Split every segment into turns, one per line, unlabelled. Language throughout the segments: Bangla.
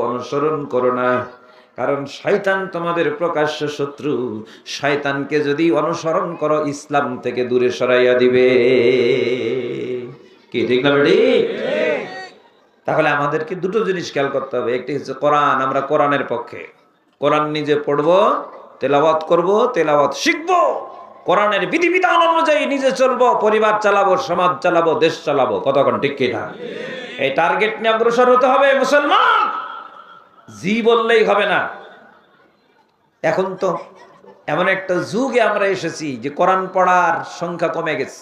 অনুসরণ করো না। কারণ শয়তান তোমাদের প্রকাশ্য শত্রু। শয়তানকে যদি অনুসরণ করো, ইসলাম থেকে দূরে সরাইয়া দিবে। কি, ঠিক না বেটি? তাহলে আমাদেরকে দুটো জিনিস খেয়াল করতে হবে। একটি হচ্ছে কোরআন, আমরা কোরআনের পক্ষে। কোরআন নিজে পড়ব, তেলাওয়াত করব, তেলাওয়াত শিখব। কোরআনের বিধিবিধান অনুযায়ী নিজে চলবো, পরিবার চালাবো, সমাজ চালাবো, দেশ চালাবো। কতক্ষণ ঠিক কিনা? এই টার্গেট নিয়ে অগ্রসর হতে হবে মুসলমান। জি বললেই হবে না। এখন তো এমন একটা যুগে আমরা এসেছি যে কোরআন পড়ার সংখ্যা কমে গেছে।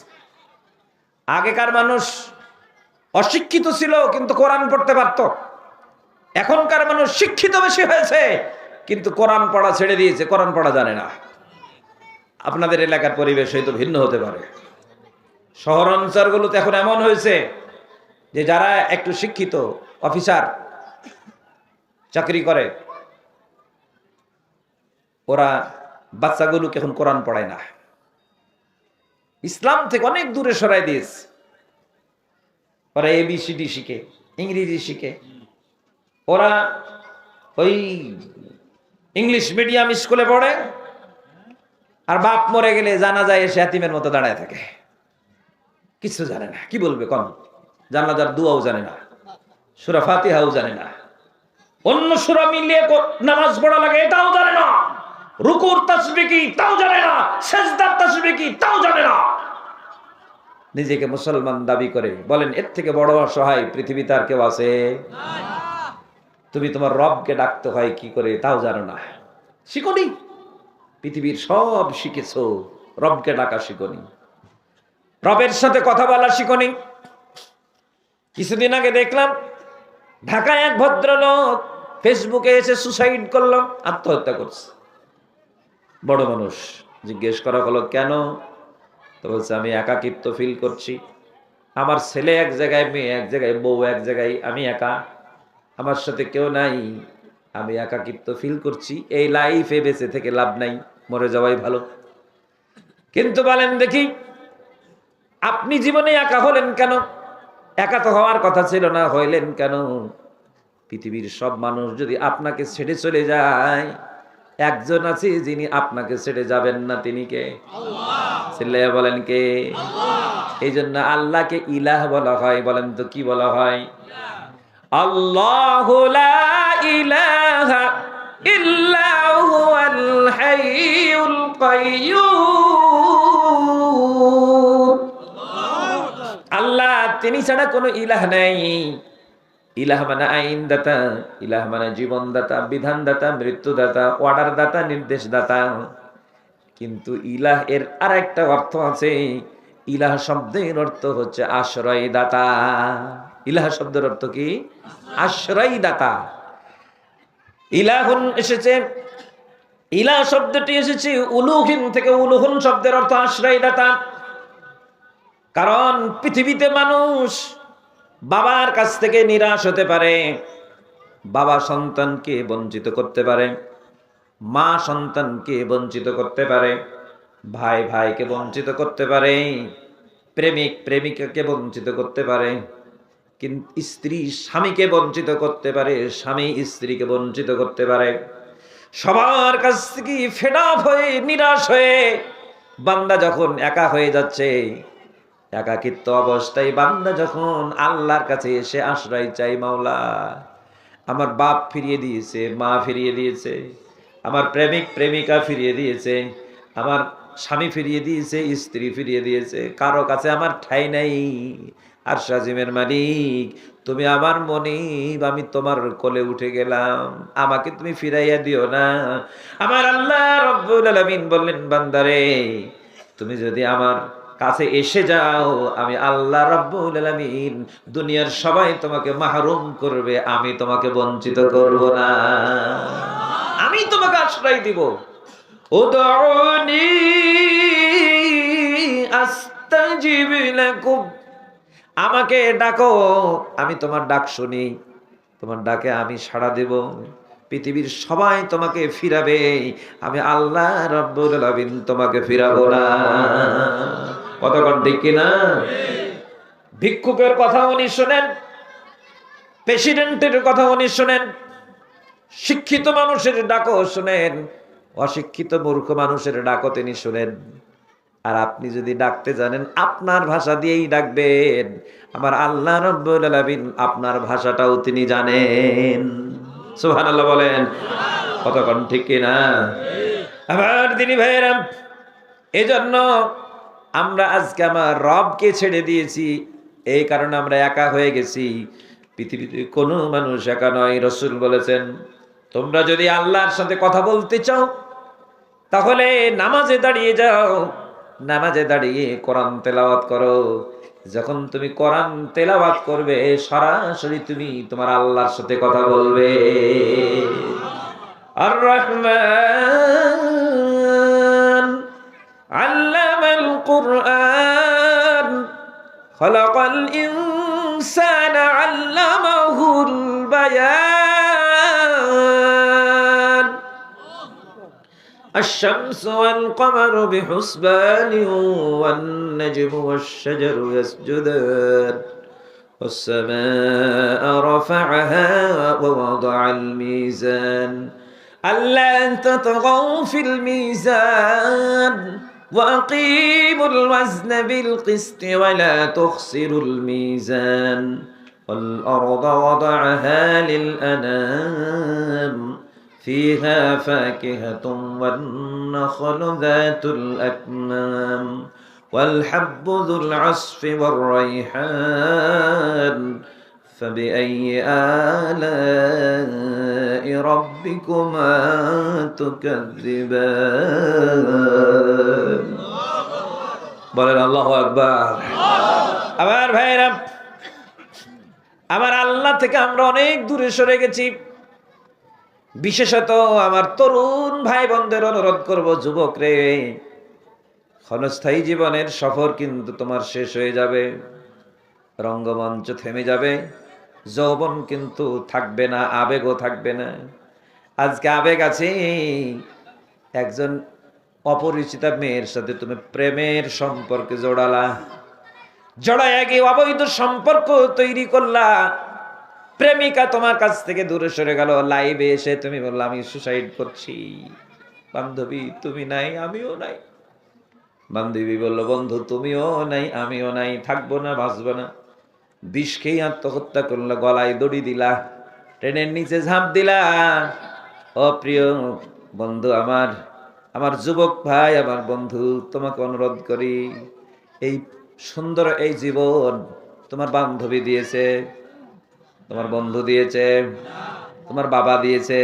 আগেকার মানুষ অশিক্ষিত ছিল, কিন্তু কোরআন পড়তে পারত। এখনকার মানুষ শিক্ষিত বেশি হয়েছে, কিন্তু কোরআন পড়া ছেড়ে দিয়েছে, কোরআন পড়া জানে না। আপনাদের এলাকার পরিবেশ হয়তো ভিন্ন হতে পারে। শহর অঞ্চলগুলোতে এখন এমন হয়েছে যে যারা একটু শিক্ষিত, অফিসার চাকরি করে। ওরা বাচ্চাগুলোকে এখন কোরআন পড়ায় না। ইসলাম থেকে অনেক দূরে সরাই দিয়েছে। ওরা এবিসিডি শিখে, ইংরেজি শিখে। ওরা ওই ইংলিশ মিডিয়াম স্কুলে পড়ে। আর বাপ মরে গেলে জানা যায় এসে হাতিমের মতো দাঁড়ায় থাকে। কিছু জানে না। কি বলবে কম জানা জানাজার দুয়াও জানে না। সুরা ফাতিহাও জানে না। অন্য সুরা মিলিয়ে নামাজ পড়া লাগে, এটাও জানে না। রুকুর তাসবি কি, তাও জানে না। সেজদার তাসবি কি, তাও জানে না। নিজেকে মুসলমান দাবি করে, বলেন, এর থেকে বড় অসহায় পৃথিবীতে আর কেউ আছে? তুমি তোমার রবকে ডাকতে হয়, কি করে? তাও জানো না। শিখনি? পৃথিবীর সব শিখেছো। রবকে ডাকা শিখনি। রবের সাথে কথা বলা শিখনি। কিছুদিন আগে দেখলাম, ঢাকায় এক ভদ্রলোক ফেসবুকে এসে সুসাইড করল, আত্মহত্যা করছে। বড় মানুষ জিজ্ঞেস করা হলো, কেন? তো বলছে, আমি একাকিত্ব ফিল করছি। আমার ছেলে এক জায়গায়, মেয়ে এক জায়গায়, বউ এক জায়গায়, আমি একা। আমার সাথে কেউ নাই। আমি একাকিত্ব ফিল করছি। এই লাইফে বেঁচে থেকে লাভ নাই। মরে যাওয়াই ভালো। কিন্তু বলেন, দেখি, আপনি জীবনে একা হলেন কেন? একা তো হওয়ার কথা ছিল না, হইলেন কেন? পৃথিবীর সব মানুষ যদি আপনাকে ছেড়ে চলে যায় একজন আছে যিনি আপনাকে ছেড়ে যাবেন না তিনি কে? চিল্লাইয়া বলেন কে? এই জন্য আল্লাহকে ইলাহ বলা হয় বলেন তো কি বলা হয়? আল্লাহু ইলাহা আল্লাহ তিনি ছাড়া কোনো ইলাহ নেই। ইলাহ মানে আইন দাতা ইলাহ মানে জীবন দাতা বিধান দাতা মৃত্যু দাতা অর্ডার দাতা নির্দেশ দাতা কিন্তু ইলাহ এর আর একটা অর্থ আছে, ইলাহ শব্দের অর্থ হচ্ছে আশ্রয় দাতা ইলাহ শব্দের অর্থ কি? আশ্রয় দাতা ইলাহুন এসেছে, ইলাহ শব্দটি এসেছে, উলুহিন থেকে উলুহুন শব্দের অর্থ আশ্রয় দাতা কারণ পৃথিবীতে মানুষ বাবার কাছ থেকে নিরাশ হতে পারে। বাবা সন্তানকে বঞ্চিত করতে পারে। মা সন্তানকে বঞ্চিত করতে পারে। ভাই ভাইকে বঞ্চিত করতে পারে। প্রেমিক প্রেমিকাকে বঞ্চিত করতে পারে। কিন্তু স্ত্রী স্বামীকে বঞ্চিত করতে পারে। স্বামী স্ত্রীকে বঞ্চিত করতে পারে। সবার কাছ থেকে ফেড হয়ে, নিরাশ হয়ে বান্দা যখন একা হয়ে যাচ্ছে একাকিত্ব অবস্থায় বান্দা যখন আল্লাহর কাছে এসে আশ্রয় চাই মাওলা, আমার বাপ ফিরিয়ে দিয়েছে, মা ফিরিয়ে দিয়েছে, আমার প্রেমিক প্রেমিকা ফিরিয়ে দিয়েছে, আমার স্বামী ফিরিয়ে দিয়েছে, স্ত্রী ফিরিয়ে দিয়েছে, কারও কাছে আমার ঠাই নাই। আর সাজিমের মালিক, তুমি আমার মনে আমি তোমার কোলে উঠে গেলাম, আমাকে তুমি ফিরাইয়া দিও না। আমার আল্লাহ রব্বুল আলামিন বললেন, বান্দারে, তুমি যদি আমার কাছে এসে যাও, আমি আল্লাহ রব্বুল দুনিয়ার সবাই তোমাকে মাহরুম করবে, আমি তোমাকে বঞ্চিত করব না। আমি তোমাকে আশ্রয় দিব। উদউনি আমাকে ডাকো, আমি তোমার ডাক শুনি। তোমার ডাকে আমি সাড়া দেব। পৃথিবীর সবাই তোমাকে ফিরাবে, আমি আল্লাহ রব্বুল আলামিন তোমাকে ফিরাবো না। কতক্ষণ ঠিক কিনা? ভিক্ষুকের কথা উনি শোনেন, প্রেসিডেন্টের কথা উনি শোনেন, শিক্ষিত মানুষের ডাকও শোনেন, অশিক্ষিত মূর্খ মানুষের ডাকও তিনি শোনেন। আর আপনি যদি ডাকতে জানেন, আপনার ভাষা দিয়েই ডাকবেন। আমার আল্লাহ আলামিন আপনার ভাষাটাও তিনি জানেন। সুবহানাল্লাহ বলেন। কতক্ষণ ঠিক কিনা? আমার দিনী ভাইয়েরা, এজন্য আমরা আজকে আমার রবকে ছেড়ে দিয়েছি। এই কারণে আমরা একা হয়ে গেছি। পৃথিবীতে কোনো মানুষ একা নয়, রসুল বলেছেন, তোমরা যদি আল্লাহর সাথে কথা বলতে চাও, তাহলে নামাজে দাঁড়িয়ে যাও। নামাজে দাঁড়িয়ে কোরআন তেলাওয়াত করো। যখন তুমি কোরআন তেলাওয়াত করবে, সরাসরি তুমি তোমার আল্লাহর সাথে কথা বলবে। আর রহমান, আল্লাহ القرآن. خلق الإنسان علمه البيان. الشمس والقمر بحسبان والنجم والشجر يسجدان. والسماء رفعها ووضع الميزان. ألا تطغوا في الميزان. وأقيموا الوزن بالقسط ولا تخسروا الميزان والأرض وضعها للأنام فيها فاكهة والنخل ذات الأكمام والحب ذو العصف والريحان فبأي آلاء ربكما تكذبان বলেন আল্লাহ আকবার আমার ভাইরা আমার আল্লাহ থেকে আমরা অনেক দূরে সরে গেছি বিশেষত আমার তরুণ ভাই বোনদের অনুরোধ করব যুবক রে ক্ষণস্থায়ী জীবনের সফর কিন্তু তোমার শেষ হয়ে যাবে রঙ্গমঞ্চ থেমে যাবে যৌবন কিন্তু থাকবে না, আবেগও থাকবে না। আজকে আবেগ আছে, একজন অপরিচিতা মেয়ের সাথে তুমি প্রেমের সম্পর্কে জোড়ালা। জড়ায় গিয়ে অবৈধ সম্পর্ক তৈরি করলা। প্রেমিকা তোমার কাছ থেকে দূরে সরে গেল। লাইভে এসে তুমি বলল, আমি সুসাইড করছি। বান্ধবী, তুমি নাই, আমিও নাই। বান্ধবী বলল, বন্ধু, তুমিও নাই, আমিও নাই, থাকব না, বাঁচবো না। বিষ খেয়ে আত্মহত্যা করল, গলায় দড়ি দিলা, ট্রেনের নিচে ঝাঁপ দিলা। ও প্রিয় বন্ধু আমার আমার যুবক ভাই, আমার বন্ধু, তোমাকে অনুরোধ করি, এই সুন্দর এই জীবন তোমার বান্ধবী দিয়েছে, তোমার বন্ধু দিয়েছে, তোমার বাবা দিয়েছে,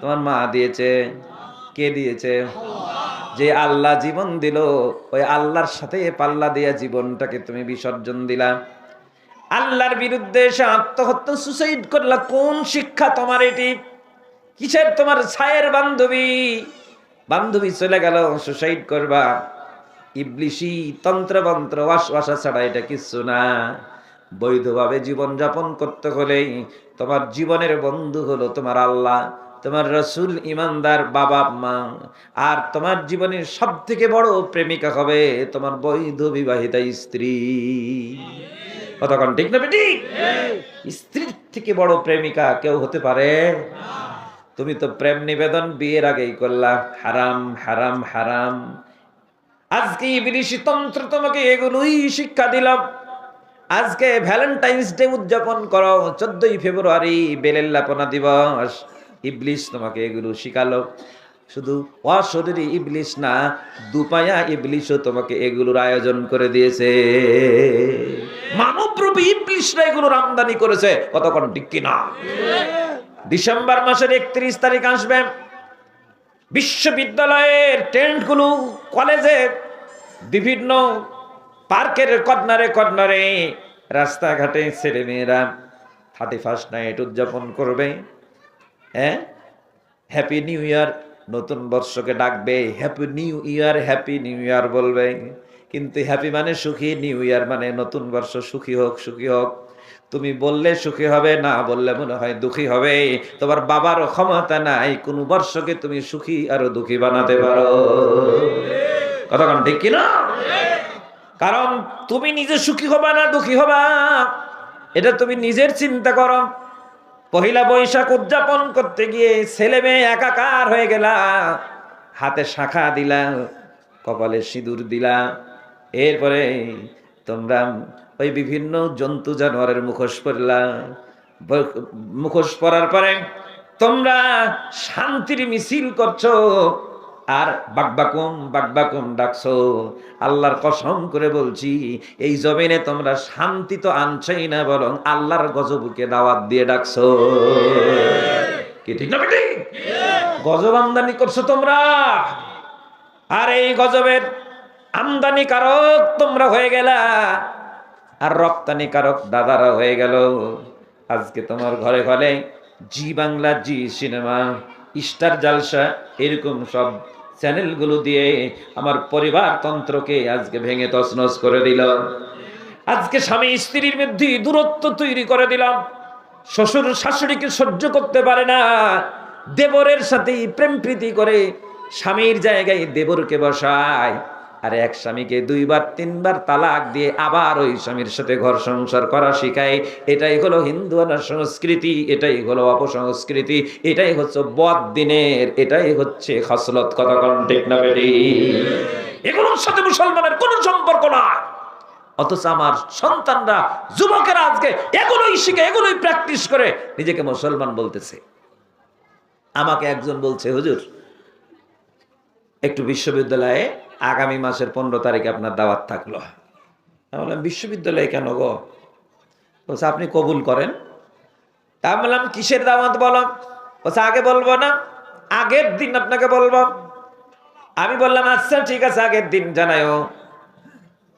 তোমার মা দিয়েছে, কে দিয়েছে? যে আল্লাহ জীবন দিল, ওই আল্লাহর সাথে পাল্লা দিয়া জীবনটাকে তুমি বিসর্জন দিলা। আল্লাহর বিরুদ্ধে এসে আত্মহত্যা সুসাইড করলা, কোন শিক্ষা তোমার এটি? কিসের তোমার ছায়ের বান্ধবী? বান্ধবী চলে গেল সুসাইড করবা। ইবলিশি তন্ত্রমন্ত্র, ওয়াসওয়াসা ছাড়া এটা কিছু না। বৈধভাবে জীবন যাপন করতে হলেই তোমার জীবনের বন্ধু হলো তোমার আল্লাহ, তোমার রসুল, ইমানদার, বাবা, মা। আর তোমার জীবনের সব থেকে বড় প্রেমিকা হবে তোমার বৈধ বিবাহিতা স্ত্রী। কতক্ষণ ঠিক না বেটি? স্ত্রীর থেকে বড় প্রেমিকা কেউ হতে পারে? তুমি তো প্রেম নিবেদন বিয়ের আগেই করলা। হারাম হারাম হারাম। আজকে ইবলিশি তন্ত্র তোমাকে এগুলোই শিক্ষা দিলাম। আজকে ভ্যালেন্টাইন্স ডে উদযাপন করো চোদ্দই ফেব্রুয়ারি বেলেল্লাপনা দিবস। ইবলিশ তোমাকে এগুলো শিখালো। শুধু অশরীরী ইবলিশ না দুপায়া ইবলিশও তোমাকে এগুলোর আয়োজন করে দিয়েছে। মানবরূপী ইবলিশরা এগুলোর আমদানি করেছে। কতক্ষণ ঠিক কিনা? ডিসেম্বর মাসের একত্রিশ তারিখ আসবে। বিশ্ববিদ্যালয়ের টেন্টগুলো, কলেজে বিভিন্ন পার্কের কর্নারে কর্নারে রাস্তাঘাটে ছেলে মেয়েরা থার্টি ফার্স্ট নাইট উদযাপন করবে। হ্যাঁ? হ্যাপি নিউ ইয়ার, নতুন বর্ষকে ডাকবে, happy new year, happy new year বলবে। কিন্তু হ্যাপি মানে সুখী নিউ ইয়ার মানে নতুন বর্ষ, সুখী হোক সুখী হোক। তুমি বললে সুখী হবে, না বললে মনে হয় দুঃখী হবে। তোমার বাবারও ক্ষমতা নাই, কোন বর্ষকে তুমি সুখী আরও দুঃখী বানাতে পারো। কতক্ষণ ঠিক কিনা? কারণ তুমি নিজে সুখী হবা না দুঃখী হবা? এটা তুমি নিজের চিন্তা করো। পহিলা বৈশাখ উদযাপন করতে গিয়ে ছেলে মেয়ে একাকার হয়ে গেলা। হাতে শাখা দিলা, কপালে সিঁদুর দিলা। এরপরে তোমরা ওই বিভিন্ন জন্তু জানোয়ারের মুখোশ পরলা। মুখোশ পরার পরে তোমরা শান্তির মিছিল করছ। আর বাকবাকুম বাকবাকুম ডাকছো। আল্লাহর কসম করে বলছি এই জমিনে তোমরা শান্তি তো আনছই না বরং আল্লাহর গজবকে দাওয়াত দিয়ে ডাকছো। কি ঠিক না বেটি? গজব আমদানি করছ তোমরা। আর এই গজবের আমদানি কারক তোমরা হয়ে গেলা। আর রপ্তানি কারক দাদারা হয়ে গেল। আজকে তোমার ঘরে ঘরে জি বাংলা, জি সিনেমা, স্টার জালসা, এরকম সব চ্যানেলগুলো দিয়ে আমার পরিবার তন্ত্রকে আজকে ভেঙে তছনছ করে দিল। আজকে স্বামী স্ত্রীর মধ্যে দূরত্ব তৈরি করে দিলাম। শ্বশুর শাশুড়িকে সহ্য করতে পারে না। দেবরের সাথেই প্রেম প্রীতি করে স্বামীর জায়গায় দেবরকে বসায়। আর এক স্বামীকে দুইবার, তিনবার তালাক দিয়ে আবার ওই স্বামীর সাথে ঘর সংসার করা শিখায়। এটাই হলো হিন্দু সংস্কৃতি, এটাই হলো অপসংস্কৃতি, এটাই হচ্ছে বদ দিনের, এটাই হচ্ছে খসলত কথা না এগুলোর সাথে মুসলমানের কোনো সম্পর্ক না অথচ আমার সন্তানরা, যুবকেরা আজকে এগুলোই শিখে, এগুলোই প্র্যাকটিস করে, নিজেকে মুসলমান বলতেছে। আমাকে একজন বলছে, হুজুর, একটু বিশ্ববিদ্যালয়ে আগামী মাসের পনেরো তারিখে আপনার দাওয়াত থাকল। আমি বললাম বিশ্ববিদ্যালয়ে কেন গো? বলছে, আপনি কবুল করেন। তা বললাম, কিসের দাওয়াত বলো? বলছে, আগে বলব না, আগের দিন আপনাকে বলব। আমি বললাম আচ্ছা ঠিক আছে, আগের দিন জানায়ও।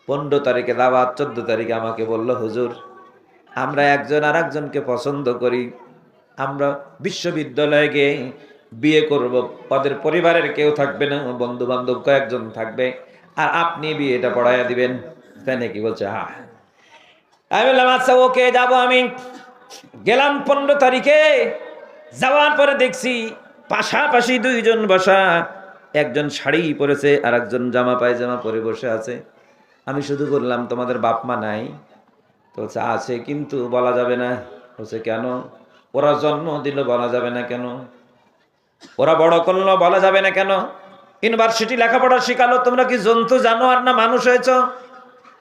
পনেরো তারিখে দাওয়াত, চোদ্দ তারিখে আমাকে বলল, হুজুর, আমরা একজন আর একজনকে পছন্দ করি। আমরা বিশ্ববিদ্যালয়ে গিয়ে বিয়ে করব ওদের পরিবারের কেউ থাকবে না বন্ধু বান্ধব কয়েকজন থাকবে, আর আপনি বিয়েটা পড়াইয়া দিবেন। তাই নাকি বলছে হ্যাঁ। আমি বললাম আচ্ছা ওকে যাব আমি। গেলাম পনেরো তারিখে, যাওয়ার পরে দেখছি পাশাপাশি দুইজন বসা, একজন শাড়ি পরেছে আর একজন জামা পায়জামা পরে বসে আছে। আমি শুধু বললাম, তোমাদের বাপ মা নাই? তো বলছে, আছে, কিন্তু বলা যাবে না। বলছে, কেন? ওরা জন্ম দিল, বলা যাবে না কেন? ওরা বড় করল, বলা যাবে না কেন? ইউনিভার্সিটি লেখাপড়া শিখালো, তোমরা কি জন্তু জানো আর না মানুষ হয়েছ?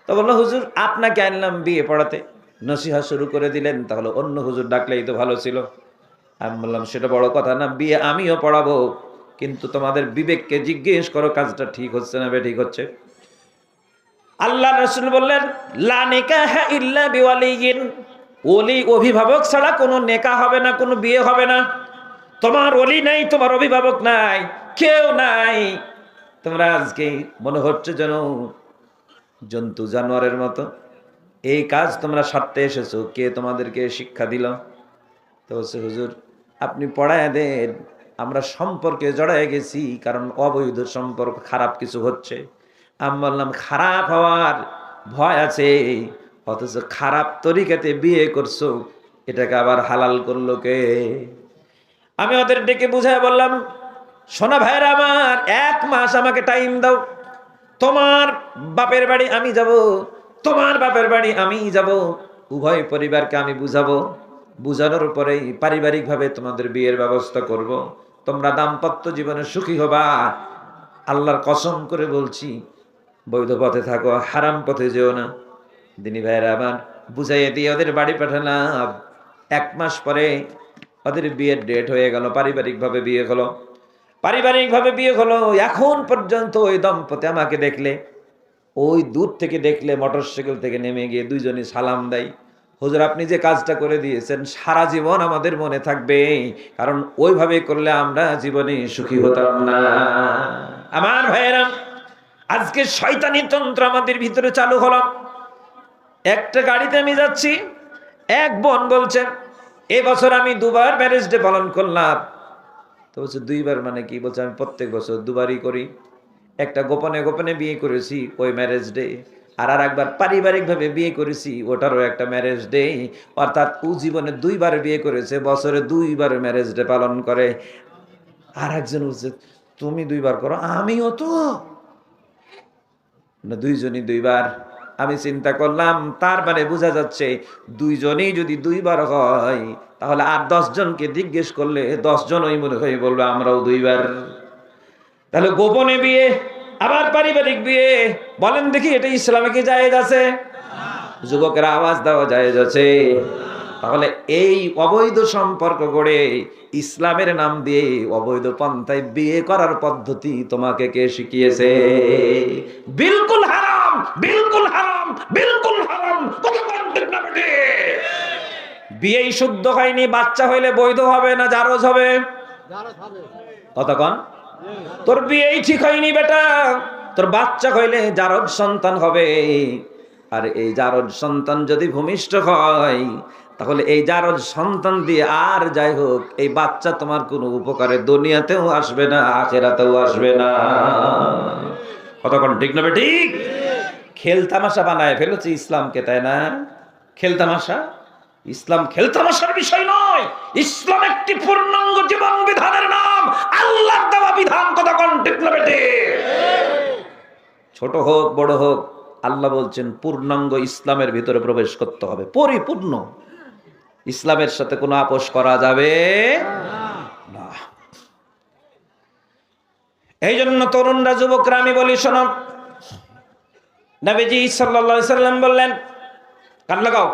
তো বলল, হুজুর, আপনাকে আনলাম বিয়ে পড়াতে। নসিহা শুরু করে দিলেন, তাহলে অন্য হুজুর ডাকলেই তো ভালো ছিল। আমি বললাম, সেটা বড় কথা না, বিয়ে আমিও পড়াবো। কিন্তু তোমাদের বিবেককে জিজ্ঞেস করো, কাজটা ঠিক হচ্ছে না ঠিক হচ্ছে? আল্লাহ রসুল বললেন ইল্লা বিওয়ালিয়িন ওলি অভিভাবক ছাড়া কোনো নেকা হবে না, কোনো বিয়ে হবে না। তোমার অলি নাই, তোমার অভিভাবক নাই, কেউ নাই। তোমরা আজকে মনে হচ্ছে যেন জন্তু জানোয়ারের মতো। এই কাজ তোমরা সারতে এসেছ, কে তোমাদেরকে শিক্ষা দিল? তো বলছে, হুজুর, আপনি পড়ায় দেন, আমরা সম্পর্কে জড়ায় গেছি, কারণ অবৈধ সম্পর্ক, খারাপ কিছু হচ্ছে। আমি বললাম, খারাপ হওয়ার ভয় আছে, অথচ খারাপ তরিকাতে বিয়ে করছ, এটাকে আবার হালাল করল কে? আমি ওদের ডেকে বুঝায় বললাম সোনা ভাইয়ের আমার, এক মাস আমাকে টাইম দাও। তোমার বাপের বাড়ি আমি যাব, তোমার বাপের বাড়ি আমি যাব। উভয় পরিবারকে আমি বুঝাবো। বুঝানোর পরেই পারিবারিকভাবে তোমাদের বিয়ের ব্যবস্থা করব। তোমরা দাম্পত্য জীবনে সুখী হবা। আল্লাহর কসম করে বলছি, বৈধ পথে থাকো, হারাম পথে যেও না। দিনী ভাইয়েরা আমার, বুঝাইয়ে দিয়ে ওদের বাড়ি পাঠালাম। এক মাস পরে ওদের বিয়ের ডেট হয়ে গেল, পারিবারিকভাবে বিয়ে হলো। পারিবারিকভাবে বিয়ে হলো, এখন পর্যন্ত ওই দম্পতি আমাকে দেখলে, ওই দূর থেকে দেখলে মোটরসাইকেল থেকে নেমে গিয়ে দুইজনই সালাম দেয়। হুজুর, আপনি যে কাজটা করে দিয়েছেন, সারা জীবন আমাদের মনে থাকবে, কারণ ওইভাবে করলে আমরা জীবনে সুখী হতাম না। আমার ভাইয়েরা, আজকে শয়তানি তন্ত্র আমাদের ভিতরে চালু হলাম একটা গাড়িতে আমি যাচ্ছি, এক বোন বলছেন এবছর আমি দুবার ম্যারেজ ডে পালন করলাম। তো বলছে, দুইবার মানে কি? বলছে, আমি প্রত্যেক বছর দুবারই করি। একটা গোপনে গোপনে বিয়ে করেছি ওই ম্যারেজ ডে আর আর একবার পারিবারিকভাবে বিয়ে করেছি, ওটারও একটা ম্যারেজ ডে অর্থাৎ ও জীবনে দুইবার বিয়ে করেছে, বছরে দুইবার ম্যারেজ ডে পালন করে। আর একজন বলছে, তুমি দুইবার করো, আমিও তো? না দুইজনই দুইবার। আমি চিন্তা করলাম, তার মানে বোঝা যাচ্ছে দুইজনেই যদি দুইবার হয়, তাহলে আর দশজনকে জিজ্ঞেস করলে দশজনই মনে হয় বলবে আমরাও দুইবার। তাহলে গোপনে বিয়ে, আবার পারিবারিক বিয়ে, বলেন দেখি এটা ইসলামে কি জায়েজ আছে? যুবকেরা আওয়াজ দেওয়া জায়েজ আছে। তাহলে এই অবৈধ সম্পর্ক গড়ে ইসলামের নাম দিয়ে অবৈধ পন্থায় বিয়ে করার পদ্ধতি তোমাকে কে শিখিয়েছে? বিলকুল হারাম বিলকুল হারাম বিলকুল হারাম কথা বলেন ঠিক না বেটি? বিয়েই শুদ্ধ হয়নি বাচ্চা হইলে বৈধ হবে না জারজ হবে? কতক্ষণ তোর বিয়েই ঠিক হয়নি বেটা তোর বাচ্চা হইলে জারদ সন্তান হবে। আর এই জারদ সন্তান যদি ভূমিষ্ঠ হয় তাহলে এই জারদ সন্তান দিয়ে আর যাই হোক এই বাচ্চা তোমার কোনো উপকারে দুনিয়াতেও আসবে না আখেরাতেও আসবে না। কতক্ষণ ঠিক না ঠিক? খেলতামাশা বানায় ফেলেছি ইসলামকে তাই না? খেলতামাশা ইসলাম খেলতামাশার বিষয় নয়। ইসলাম একটি পূর্ণাঙ্গ জীবন বিধানের নাম। আল্লাহ দেওয়া বিধান কতক্ষণ ঠিক ছোট হোক, বড় হোক, আল্লাহ বলছেন পূর্ণাঙ্গ ইসলামের ভিতরে প্রবেশ করতে হবে। পরিপূর্ণ। ইসলামের সাথে কোনো আপোষ করা যাবে না। এই জন্য তরুণরা, যুবকরা, আমি বলি, শোনো। নবীজি সাল্লাম বললেন, কান লাগাও।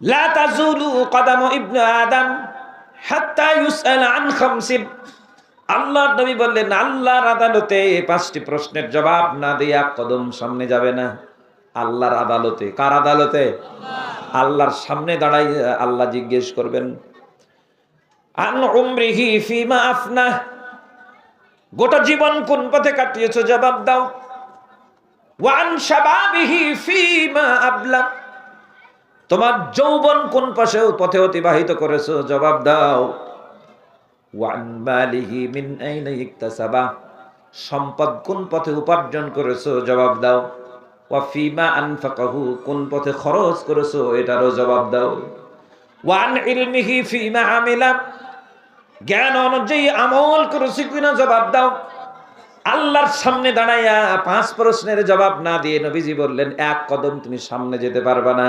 লা তাজুলু কদাম ইবনু আদম হাত্তা ইউসআল আন খামসিন। আল্লাহর নবী বললেন, আল্লাহর আদালতে পাঁচটি প্রশ্নের জবাব না দিয়ে কদম সামনে যাবে না। আল্লাহর আদালতে, কার আদালতে? আল্লাহর সামনে দাঁড়াই আল্লাহ জিজ্ঞেস করবেন, আন উমরিহি ফিমা আফনা। গোটা জীবন কোন পথে কাটিয়েছো? জবাব দাও। ওয়ান শাবাবিহি ফিমা আবলা। তোমার যৌবন কোন পাশে পথে অতিবাহিত করেছ? জবাব দাও। সম্পদ কোন পথে উপার্জন করেছ? জবাব দাও। ওয়া ফিমা আনফাকাহু, কোন পথে খরচ করেছ? এটারও জবাব দাও। ওয়ান ইলমিহি ফিমা আমিলা। জ্ঞান অনুযায়ী আমল করেছি কিনা? জবাব দাও। আল্লাহর সামনে দাঁড়াইয়া পাঁচ প্রশ্নের জবাব না দিয়ে নবীজি বললেন, এক কদম তুমি সামনে যেতে পারবা না।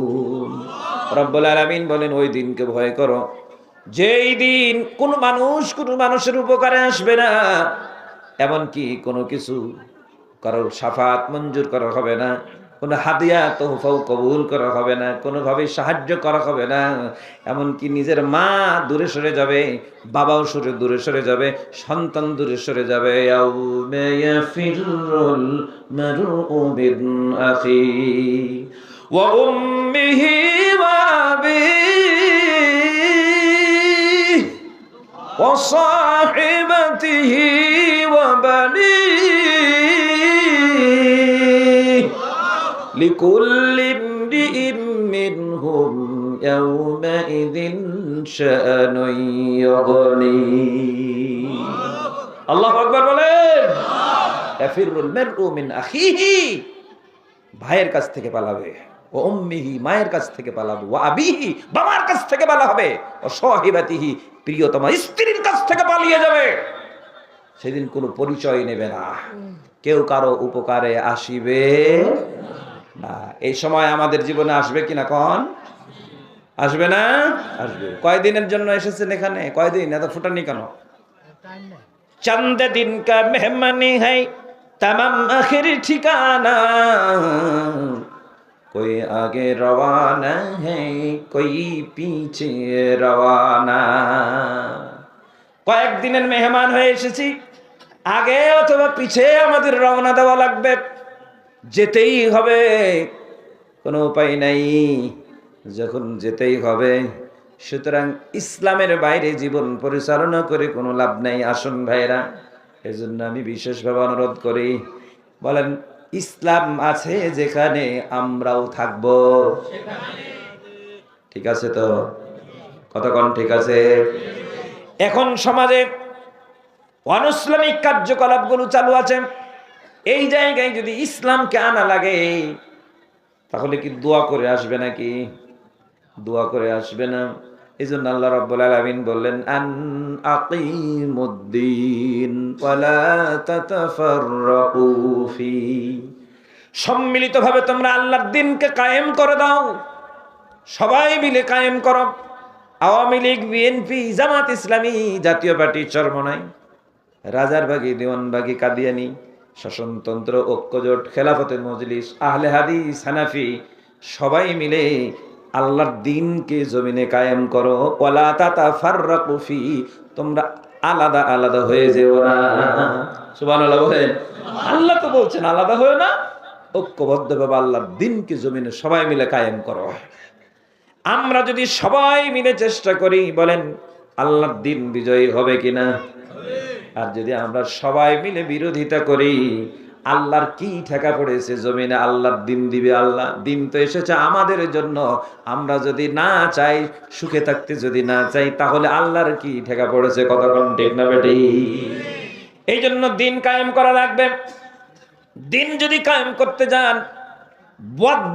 রব্বুল আলমিন বলেন, ওই দিনকে ভয় করো। যেই দিন কোনো মানুষ কোনো মানুষের উপকারে আসবে না, এমনকি কোনো কিছু কারোর সাফাত মঞ্জুর করা হবে না, কোনো হাদিয়া তোহফাও কবুল করা হবে না কোনোভাবে সাহায্য করা হবে না, এমনকি নিজের মা দূরে সরে যাবে, বাবাও সরে, দূরে সরে যাবে, সন্তান দূরে সরে যাবে। মেরু ইয়াফিরুল মারউ মিন আখি ওয়া উম্মিহি ওয়া আবিহি ওয়া সাহিবাতিহি ওয়া বানিহি لكل امرئ منهم يومئذ شأن يغنيه আল্লাহ আকবার বলেন ইয়াফিরুল মারউ মিন আখিহি ভাইয়ের কাছ থেকে পালাবে ও অম্মিহি মায়ের কাছ থেকে পালাবো। ও আবিহি, বাবার কাছ থেকে পালা হবে। ও সহিবাতিহি, প্রিয়তমা স্ত্রীর কাছ থেকে পালিয়ে যাবে। সেদিন কোনো পরিচয় নেবে না। কেউ কারও উপকারে আসিবে না। এই সময় আমাদের জীবনে আসবে কিনা কন? আসবে না? আসবে। কয়দিনের জন্য এসেছেন এখানে? কয়দিন? এত ফুটানি কেন? চান্দে দিন কা মেহমানি হাই, তামাম আখের ঠিকানা। कोई आगे रवाना है कोई पीछे रवाना কয়েকদিনের মেহমান হয়ে এসেছি আগে অথবা পিছে আমাদের রওনা দেওয়া লাগবে যেতেই হবে কোনো উপায় নাই যখন যেতেই হবে সুতরাং ইসলামের বাইরে জীবন পরিচালনা করে কোনো লাভ নাই আসুন ভাইরা এজন্য আমি বিশেষভাবে অনুরোধ করি বলেন ইসলাম আছে যেখানে আমরাও থাকব। ঠিক আছে তো? কতক্ষণ ঠিক আছে? এখন সমাজে অনইসলামিক কার্যকলাপগুলো চালু আছে। এই জায়গায় যদি ইসলামকে আনা লাগে, তাহলে কি দোয়া করে আসবে নাকি? দোয়া করে আসবে না। এই জন্য আল্লাহ রব্বুল আলামিন বললেন, আন আকিমুদ্দিন সম্মিলিতভাবে তোমরা আল্লাহর দিনকে কায়েম করে দাও। সবাই মিলে কায়েম করো। Awami League, BNP, Jamaat Islami Jatiya party Charmonai. রাজারবাগি দেওয়ানবাগি কাদিয়ানি, শাসনতন্ত্র, ঐক্যজোট, খেলাফতের মজলিস, আহলে হাদিস, হানাফি, সবাই মিলে আল্লাহর দিনকে জমিনে কায়েম করো। ওয়ালা তাতা ফাররাকু ফি, তোমরা আলাদা আলাদা হয়ে যেও না। সুবহানাল্লাহ বলেন, আল্লাহ তো বলছেন আলাদা হয়ে না, ঐক্যবদ্ধভাবে আল্লাহর দিনকে জমিনে সবাই মিলে কায়েম করো। আমরা যদি সবাই মিলে চেষ্টা করি, বলেন, আল্লাহর দিন বিজয়ী হবে কিনা? আর যদি আমরা সবাই মিলে বিরোধিতা করি আল্লাহর কি ঠেকা পড়েছে জমিনে? আল্লাহর দিন দিবে আল্লাহ। দিন তো এসেছে আমাদের জন্য। আমরা যদি না চাই, সুখে থাকতে যদি না চাই, তাহলে আল্লাহর কি ঠেকা পড়েছে? কতক্ষণ ঠিক না বেটি? এই জন্য দিন কায়েম করা লাগবে। দিন যদি কায়েম করতে যান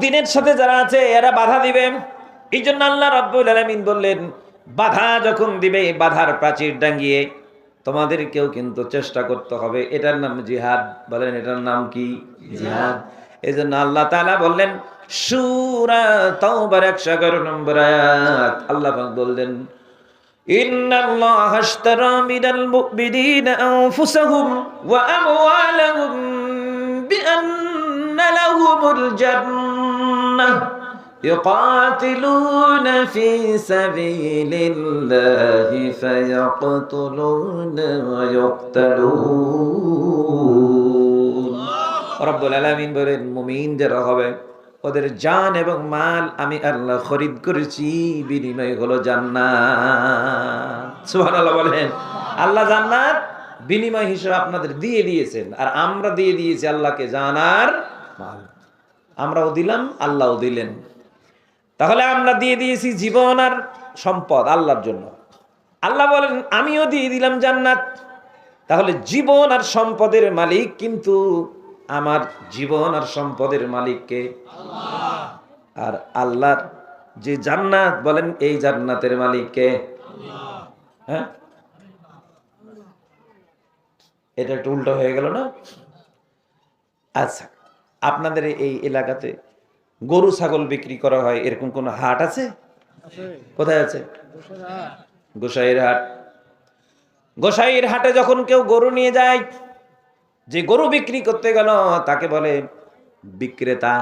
দিনের সাথে যারা আছে, এরা বাধা দিবে। এই জন্য আল্লাহ রব্বুল আলমিন বললেন, বাধা যখন দিবে, বাধার প্রাচীর ডাঙ্গিয়ে তোমাদেরকেও কিন্তু চেষ্টা করতে হবে এটার নাম জিহাদ বলেন এটার নাম কি জিহাদ এই জন্য আল্লাহ তাআলা বললেন সুরা তাওবার একশো এগারো নম্বর আয়াত আল্লাহ পাক বললেন إن الله اشترى من المؤمنين أنفسهم وأموالهم بأن لهم الجنة يقاتلون في سبيل الله فيقتلون ويقتلون رب العالمين বলেন মুমিন যারা হবে ওদের জান এবং মাল আমি আল্লাহ খরিদ করেছি বিনিময় হলো জান্নাত সুবহানাল্লাহ বলেন আল্লাহ জান্নাত বিনিময় হিসেবে আপনাদের দিয়ে দিয়েছেন আর আমরা দিয়ে দিয়েছি আল্লাহকে জানার মাল আমরাও দিলাম আল্লাহও দিলেন তাহলে আমরা দিয়ে দিয়েছি জীবন আর সম্পদ আল্লাহর জন্য। আল্লাহ বলেন, আমিও দিয়ে দিলাম জান্নাত। তাহলে জীবন আর সম্পদের মালিক কিন্তু আমার জীবন আর সম্পদের মালিককে। আর আল্লাহর যে জান্নাত বলেন, এই জান্নাতের মালিককে। হ্যাঁ? এটা একটু উল্টো হয়ে গেল না? আচ্ছা আপনাদের এই এলাকাতে গরু, ছাগল বিক্রি করা হয়, এরকম কোনো হাট আছে? কোথায় আছে? গোসাইয়ের হাট। গোসাইয়ের হাটে যখন কেউ গরু নিয়ে যায়, যে গরু বিক্রি করতে গেল, তাকে বলে বিক্রেতা।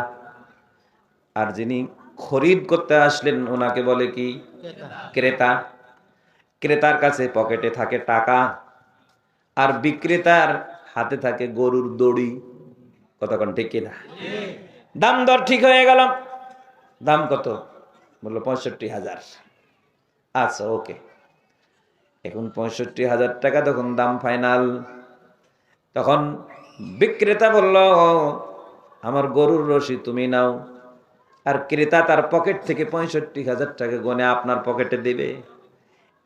আর যিনি খরিদ করতে আসলেন, ওনাকে বলে কি? ক্রেতা। ক্রেতার কাছে পকেটে থাকে টাকা, আর বিক্রেতার হাতে থাকে গরুর দড়ি। কতক্ষণ ঠিক কিনা? দাম দর ঠিক হয়ে গেল। দাম কত? বলল পঁয়ষট্টি হাজার। আচ্ছা ওকে। এখন পঁয়ষট্টি হাজার টাকা তখন দাম ফাইনাল। তখন বিক্রেতা বলল, আমার গরুর রশি তুমি নাও। আর ক্রেতা তার পকেট থেকে পঁয়ষট্টি হাজার টাকা গনে আপনার পকেটে দেবে।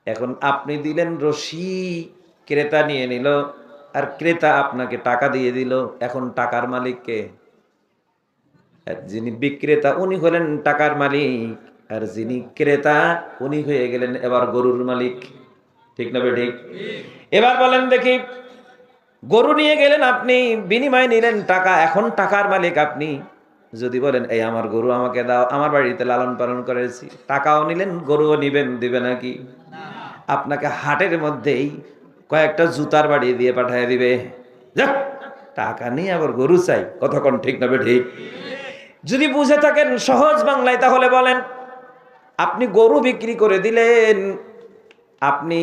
এখন আপনি দিলেন রশি, ক্রেতা নিয়ে নিল, আর ক্রেতা আপনাকে টাকা দিয়ে দিল। এখন টাকার মালিককে যিনি বিক্রেতা, উনি হলেন টাকার মালিক। আর যিনি ক্রেতা, উনি হয়ে গেলেন এবার গরুর মালিক। ঠিক না ঠিক এবার বলেন দেখি, গরু নিয়ে গেলেন আপনি, বিনিময় নিলেন টাকা, এখন টাকার মালিক আপনি। যদি বলেন, এই আমার গরু আমাকে দাও, আমার বাড়িতে লালন পালন করেছি, টাকাও নিলেন, গরুও নিবেন, দিবে নাকি? আপনাকে হাটের মধ্যেই কয়েকটা জুতার বাড়ি দিয়ে পাঠিয়ে দিবে। যাক, টাকা নিয়ে আবার গরু চাই কতক্ষণ ঠিক না ঠিক যদি বুঝে থাকেন সহজ বাংলায়, তাহলে বলেন, আপনি গরু বিক্রি করে দিলেন, আপনি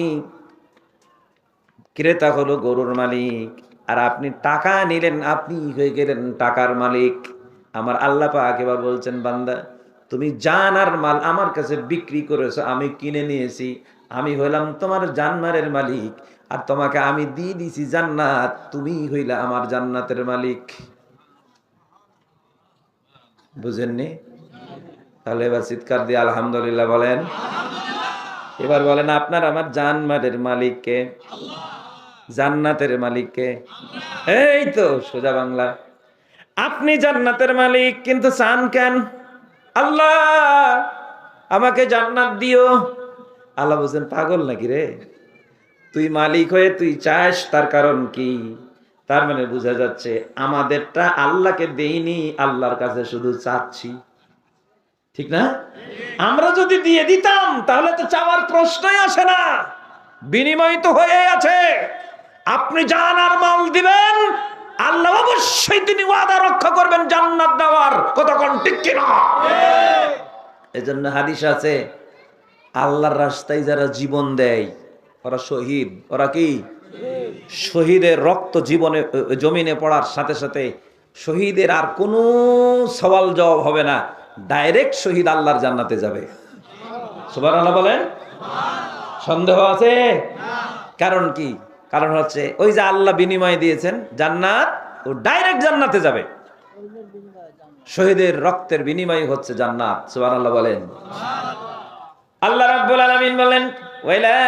ক্রেতা হলো গরুর মালিক, আর আপনি টাকা নিলেন, আপনি হয়ে গেলেন টাকার মালিক। আমার আল্লাহ পাক বলছেন, বান্দা, তুমি জান আর মাল আমার কাছে বিক্রি করেছ, আমি কিনে নিয়েছি, আমি হইলাম তোমার জানমারের মালিক, আর তোমাকে আমি দিয়ে দিছি জান্নাত তুমি হইলা আমার জান্নাতের মালিক। বুঝেননি? তাহলে এবার চিৎকার দিয়ে আলহামদুলিল্লাহ বলেন। এবার বলেন, আপনার আমার জান মালের মালিককে জান্নাতের মালিককে এই তো, সোজা বাংলা। আপনি জান্নাতের মালিক, কিন্তু চান কেন? আল্লাহ, আমাকে জান্নাত দিও। আল্লাহ বলছেন, পাগল নাকি রে? তুই মালিক হয়ে তুই চাস, তার কারণ কি? তার মানে বোঝা যাচ্ছে আমাদেরটা আল্লাহকে দেইনি, আল্লাহর কাছে শুধু চাচ্ছি। ঠিক না? আমরা যদি দিয়ে দিতাম, তাহলে তো চাওয়ার প্রশ্নই আসে না। বিনিময় তো হয়ে আছে। আপনি জান আর মাল দিবেন, আল্লাহ অবশ্যই তিনি ওয়াদা রক্ষা করবেন জান্নাত দেওয়ার। কতক্ষণ ঠিক কিনা? এই জন্য হাদিস আছে, আল্লাহর রাস্তায় যারা জীবন দেয়, ওরা শহীদ, ওরা কি? শহীদের রক্ত জীবনে, জমিনে পড়ার সাথে সাথে শহীদের আর কোনো সওয়াল জবাব হবে না। ডাইরেক্ট শহীদ আল্লাহর জান্নাতে যাবে। সুবান আল্লাহ বলেন? সন্দেহ আছে? কারণ কি? কারণ হচ্ছে ওই যে আল্লাহ বিনিময় দিয়েছেন, জান্নাত ও ডাইরেক্ট জান্নাতে যাবে। শহীদের রক্তের বিনিময় হচ্ছে জান্নাত। সুবান আল্লাহ বলেন। আল্লাহ রাব্বুল আলামিন বলেন ওয়ালা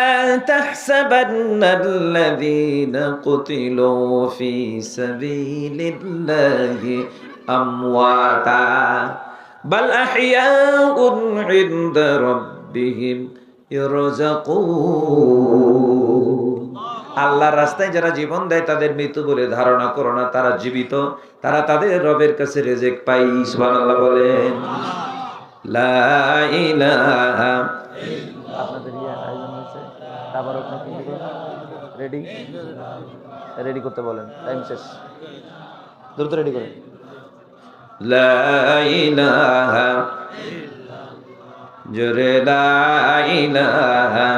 তাহসাবান্নাল্লাযীনা কুতিলু ফি সাবিলিল্লাহি আমওয়াতা বাল আহইয়াউন ইনদা রাব্বিহিম ইরযাকুন আল্লাহর রাস্তায় যারা জীবন দেয়, তাদের মৃত্যু বলে ধারণা করো না, তারা জীবিত, তারা তাদের রবের কাছে রেজেক পাই সুবহানাল্লাহ বলেন। লা
তারপর আপনাকে রেডি রেডি করতে বলেন। টাইম শেষ। দ্রুত রেডি করেন।
লা ইলাহা জোরে লা ইলাহা।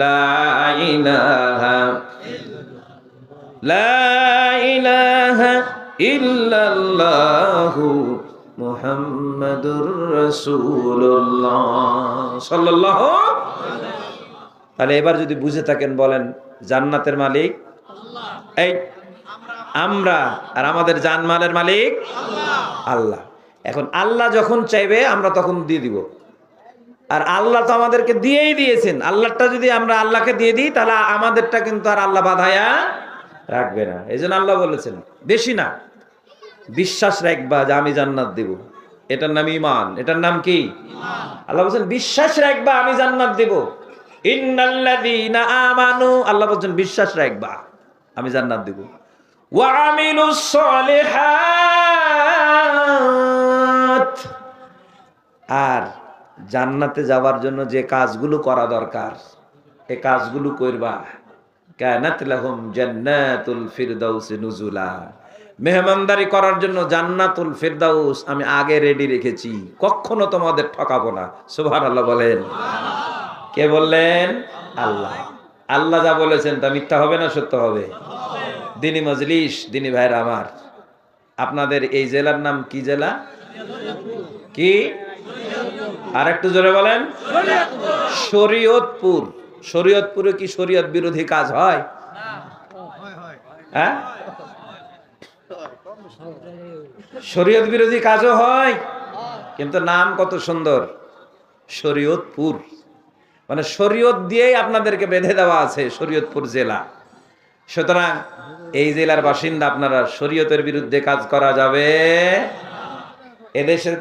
লা ইলাহা। লা ইলাহা ইল্লাল্লাহু মুহাম্মাদুর তাহলে এবার যদি বুঝে থাকেন বলেন জান্নাতের মালিক? এই আমরা আর আমাদের জানমালের মালিক? আল্লাহ। এখন আল্লাহ যখন চাইবে আমরা তখন দিয়ে দিব। আর আল্লাহ তো আমাদেরকে দিয়েই দিয়েছেন। আল্লাহটা যদি আমরা আল্লাহকে দিয়ে দিই তাহলে আমাদেরটা কিন্তু আর আল্লাহ বাধায়া রাখবে না। এই জন্য আল্লাহ বলেছেন বেশি না। বিশ্বাস রাখবা যে আমি জান্নাত দিব। এটার নাম ইমান এটার নাম কি? আল্লাহ বলছেন বিশ্বাস রাখবা আমি জান্নাত দিব। ইন্নাল্লাযীনা আমানু, আল্লাহ বলছেন, বিশ্বাস রাখবা, আমি জান্নাত দিব। ওয়া আমিলুস সলিহাত। আর জান্নাতে যাওয়ার জন্য যে কাজগুলো করা দরকার, এ কাজগুলো করবা। কানাত লাহুম জান্নাতুল ফিরদাউস নুজুলা। মেহমানদারি করার জন্য জান্নাতুল ফিরদাউস আমি আগে রেডি রেখেছি, কখনো তোমাদের ঠকাবো না। সুবহানাল্লাহ বলেন। কে বললেন? আল্লাহ। আল্লাহ যা বলেছেন তা মিথ্যা হবে না সত্য হবে? দিনী মজলিস, দিনী ভাইরা আমার, আপনাদের এই জেলার নাম কি জেলা? কি? আর একটু জোরে বলেন। শরীয়তপুর। শরীয়তপুরে কি শরীয়ত বিরোধী কাজ হয়? হ্যাঁ? শরীয়ত বিরোধী কাজও হয়, কিন্তু নাম কত সুন্দর? শরীয়তপুর। মানে শরীয়ত দিয়েই আপনাদেরকে বেঁধে দেওয়া আছে শরীয়তপুর জেলা। সুতরাং এই জেলার বাসিন্দা আপনারা শরীয়তের বিরুদ্ধে কাজ করা যাবে। এদেশের